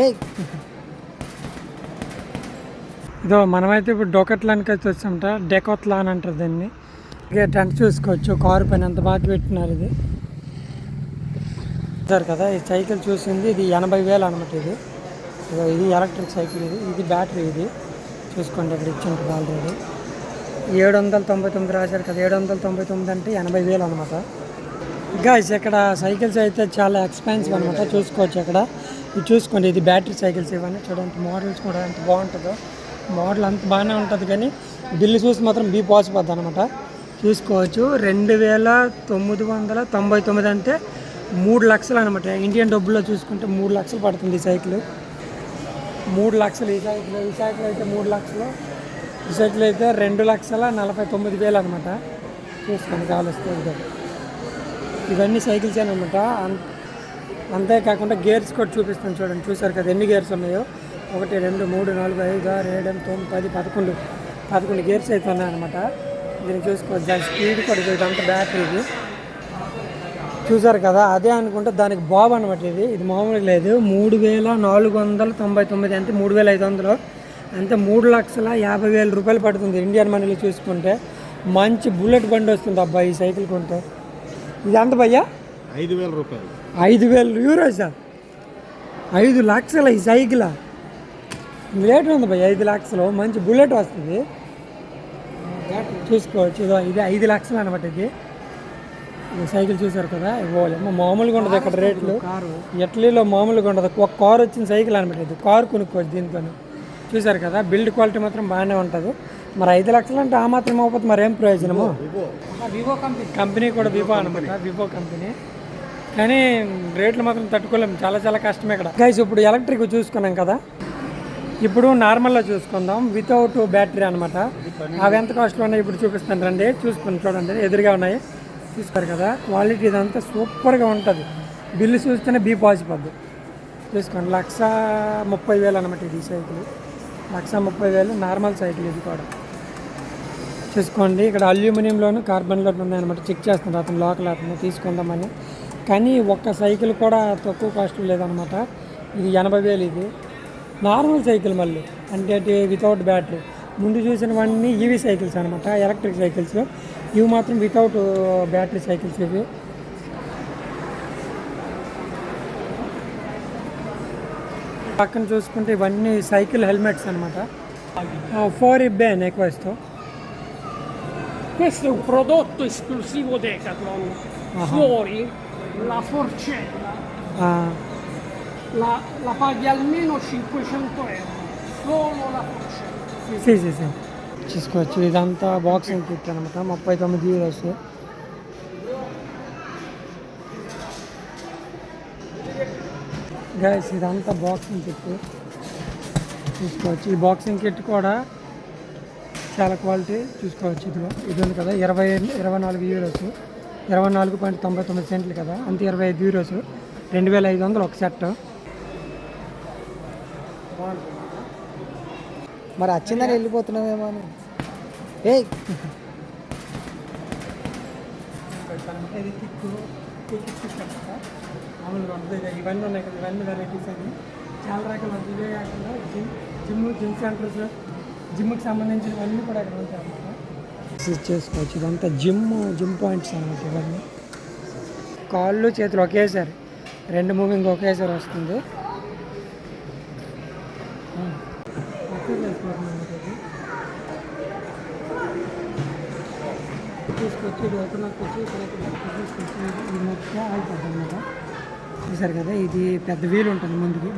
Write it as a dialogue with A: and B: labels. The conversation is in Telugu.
A: ఏ
B: ఇదో మనమైతే ఇప్పుడు డొకట్లానికి అయితే వచ్చామట డెకోత్లా అని అంటారు దీన్ని. ఇక టెంట్ చూసుకోవచ్చు కారు పైన ఎంత బాగా పెట్టినారు ఇది. చూసారు కదా ఈ సైకిల్ చూసింది ఇది ఎనభై వేలు అనమాట ఇది. ఇదో ఇది ఎలక్ట్రిక్ సైకిల్ ఇది ఇది బ్యాటరీ ఇది. చూసుకోండి ఇక్కడ ఇచ్చింటారు ఆల్రెడీ ఏడు వందల తొంభై తొమ్మిది రాశారు కదా ఏడు వందల తొంభై తొమ్మిది అంటే ఎనభై వేలు అనమాట. గైస్ ఇక్కడ సైకిల్స్ అయితే చాలా ఎక్స్పెన్సివ్ అనమాట చూసుకోవచ్చు ఇక్కడ. ఇది చూసుకోండి ఇది బ్యాటరీ సైకిల్స్ ఇవన్నీ చూడండి మోడల్స్ కూడా ఎంత బాగుంటుందో. మోడల్ అంత బాగానే ఉంటుంది కానీ బిల్లు చూసి మాత్రం బీ పాసిపోద్ది అనమాట చూసుకోవచ్చు రెండు వేల తొమ్మిది వందల తొంభై తొమ్మిది అంటే మూడు లక్షలు అనమాట ఇండియన్ డబ్బుల్లో చూసుకుంటే మూడు లక్షలు పడుతుంది ఈ సైకిల్. మూడు లక్షలు ఈ సైకిల్ ఈ సైకిల్ అయితే మూడు లక్షలు. ఈ సైకిల్ అయితే రెండు లక్షల నలభై తొమ్మిది వేలు అనమాట చూసుకోండి కావలిస్తే ఇదే ఇవన్నీ సైకిల్స్ అనమాట అంతేకాకుండా గేర్స్ కూడా చూపిస్తాను చూడండి. చూసారు కదా ఎన్ని గేర్స్ ఉన్నాయో? ఒకటి రెండు మూడు నాలుగు ఐదు ఆరు ఏడు ఎనిమిది తొమ్మిది పది పదకొండు. పదకొండు గేర్స్ అయితే ఉన్నాయన్నమాట. దీన్ని చూసుకోవచ్చు. దాని స్పీడ్ కూడా ఇది ఇదంతా బ్యాటరీది చూసారు కదా? అదే అనుకుంటే దానికి బాబు అనమాట ఇది. ఇది మామూలుగా లేదు. మూడు వేల నాలుగు వందల తొంభై తొమ్మిది అంటే మూడు వేల ఐదు వందలు. అంటే మూడు లక్షల యాభై వేల రూపాయలు పడుతుంది ఇండియన్ మనీలో చూసుకుంటే. మంచి బుల్లెట్ బండి వస్తుంది అబ్బాయి ఈ సైకిల్ కొంటే. ఇది ఎంత భయ్యా?
A: ఐదు వేల రూపాయలు.
B: ఐదు వేలు యూరోసా ఐదు లక్షల ఈ సైకిల్. లేట్ ఉంది భయ్య ఐదు లక్షలు. మంచి బుల్లెట్ వస్తుంది. చూసుకోవచ్చు ఇదో ఇది ఐదు లక్షలు అనమాట ఇది. సైకిల్ చూసారు కదా ఇవ్వాలి మామూలుగా ఉండదు ఇక్కడ రేట్లు. ఇటలీలో మామూలుగా ఉండదు. ఒక కార్ వచ్చిన సైకిల్ అనమాట ఇది. కార్ కొనుక్కోవచ్చు దీంతో చూసారు కదా బిల్డ్ క్వాలిటీ మాత్రం బాగానే ఉంటుంది. మరి ఐదు లక్షలు అంటే ఆ మాత్రం అవ్వకపోతే మరి ఏం ప్రయోజనము?
A: Vivo company.
B: కంపెనీ కూడా వివో అనమాట వివో కంపెనీ. కానీ రేట్లు మాత్రం తట్టుకోలేము. చాలా చాలా కష్టమే ఇక్కడ. గైస్ ఇప్పుడు ఎలక్ట్రిక్ చూసుకున్నాం కదా. ఇప్పుడు నార్మల్లో చూసుకుందాం. వితౌట్ బ్యాటరీ అనమాట అవి ఎంత కాస్ట్లో ఉన్నాయి? ఇప్పుడు చూపిస్తాను రండి. చూసుకుని చూడండి. ఎదురుగా ఉన్నాయి. చూస్తారు కదా. క్వాలిటీ ఇదంతా సూపర్గా ఉంటుంది. బిల్లు చూస్తేనే బీ పాసిపోద్ది చూసుకోండి. లక్ష ముప్పై వేలు అనమాట ఇది సైకిల్. లక్ష ముప్పై వేలు నార్మల్ సైకిల్ ఇది కూడా. చూసుకోండి. ఇక్కడ అల్యూమినియంలోను కార్బన్లోను ఉన్నాయన్నమాట. చెక్ చేస్తున్నారు అతను లోకల్ అతను తీసుకుందామని. కానీ ఒక్క సైకిల్ కూడా తక్కువ కాస్ట్ లేదనమాట ఇది ఎనభై వేలు ఇది. నార్మల్ సైకిల్ మళ్ళీ. అంటే వితౌట్ బ్యాటరీ ముందు చూసినవన్నీ ఈవీ సైకిల్స్ అనమాట ఎలక్ట్రిక్ సైకిల్స్. ఇవి మాత్రం వితౌట్ బ్యాటరీ సైకిల్స్ ఇవి. పక్కన చూసుకుంటే ఇవన్నీ సైకిల్ హెల్మెట్స్ అనమాట ఫోర్ ఇబ్బేన్ ఎక్కువ ఇస్తాం
C: Questo è un prodotto esclusivo Decathlon. Fuori la forcella. La, la paghi almeno 500 euro. Solo la forcella.
B: See see see చూసుకోవచ్చు ఇదంతా బాక్సింగ్ కిట్ అనమాట ముప్పై తొమ్మిది యూరోస్ గైస్ ఇదంతా బాక్సింగ్ కిట్ చూసుకోవచ్చు ఈ బాక్సింగ్ కిట్ కూడా. చాలా క్వాలిటీ చూసుకోవచ్చు ఇదిగో ఇది ఉంది కదా ఇరవై ఇరవై నాలుగు యూరోస్ ఇరవై నాలుగు పాయింట్ తొంభై తొమ్మిది సెంట్లు కదా అంతే ఇరవై ఐదు యూరోస్ రెండు వేల ఐదు వందలు ఒక సెట్.
A: మరి వచ్చిందని వెళ్ళిపోతున్నామేమో అని. ఏ
B: మామూలుగా ఉంటుంది ఇవన్నీ ఉన్నాయి కదా ఇవన్నీ వెరైటీస్ అన్ని చాలా రకాల ఇవే కాకుండా జిమ్ జిమ్ జిమ్ సెంటర్స్ జిమ్కి సంబంధించినవన్నీ కూడా ఇక్కడ ఉంటాయి అన్నమాట చేసుకోవచ్చు. ఇదంతా జిమ్ జిమ్ పాయింట్స్ అన్నమాట ఇవన్నీ. కాళ్ళు చేతులు ఒకేసారి. రెండు మూవింగ్ ఒకేసారి వస్తుంది. తీసుకొచ్చి ఇది ఓపెన్ వచ్చి తీసుకొచ్చి ఇది మొత్తం అయిపోతుంది అనమాట చూసారు కదా ఇది పెద్ద వీలు ఉంటుంది ముందుకి.